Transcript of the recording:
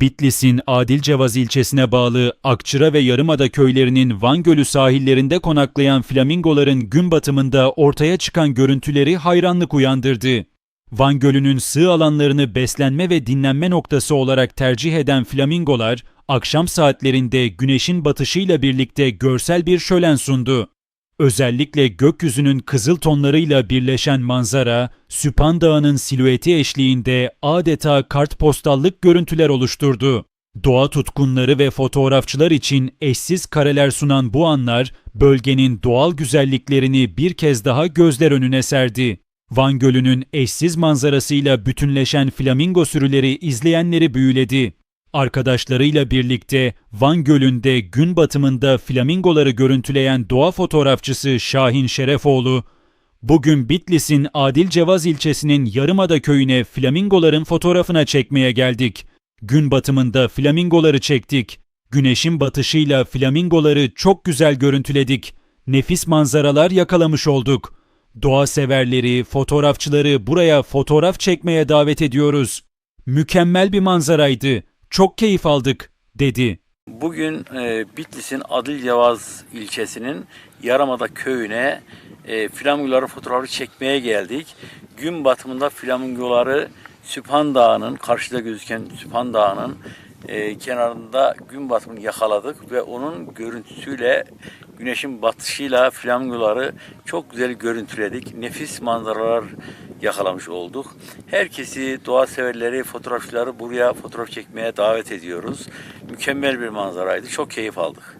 Bitlis'in Adilcevaz ilçesine bağlı Akçıra ve Yarımada köylerinin Van Gölü sahillerinde konaklayan flamingoların gün batımında ortaya çıkan görüntüleri hayranlık uyandırdı. Van Gölü'nün sığ alanlarını beslenme ve dinlenme noktası olarak tercih eden flamingolar, akşam saatlerinde güneşin batışıyla birlikte görsel bir şölen sundu. Özellikle gökyüzünün kızıl tonlarıyla birleşen manzara, Süphan Dağı'nın silüeti eşliğinde adeta kartpostallık görüntüler oluşturdu. Doğa tutkunları ve fotoğrafçılar için eşsiz kareler sunan bu anlar, bölgenin doğal güzelliklerini bir kez daha gözler önüne serdi. Van Gölü'nün eşsiz manzarasıyla bütünleşen flamingo sürüleri izleyenleri büyüledi. Arkadaşlarıyla birlikte Van Gölü'nde gün batımında flamingoları görüntüleyen doğa fotoğrafçısı Şahin Şerefoğlu, bugün Bitlis'in Adilcevaz ilçesinin Yarımada köyüne flamingoların fotoğrafına çekmeye geldik. Gün batımında flamingoları çektik. Güneşin batışıyla flamingoları çok güzel görüntüledik. Nefis manzaralar yakalamış olduk. Doğa severleri, fotoğrafçıları buraya fotoğraf çekmeye davet ediyoruz. Mükemmel bir manzaraydı. Çok keyif aldık, dedi. Bugün e, Bitlis'in Adilcevaz ilçesinin Yaramada köyüne e, flamingoları fotoğrafı çekmeye geldik. Gün batımında flamingoları Süphan Dağı'nın, karşıda gözüken Süphan Dağı'nın e, kenarında gün batımını yakaladık ve onun görüntüsüyle güneşin batışıyla flamingoları çok güzel görüntüledik. Nefis manzaralar yakalamış olduk. Herkesi doğa severleri, fotoğrafçıları buraya fotoğraf çekmeye davet ediyoruz. Mükemmel bir manzaraydı. Çok keyif aldık.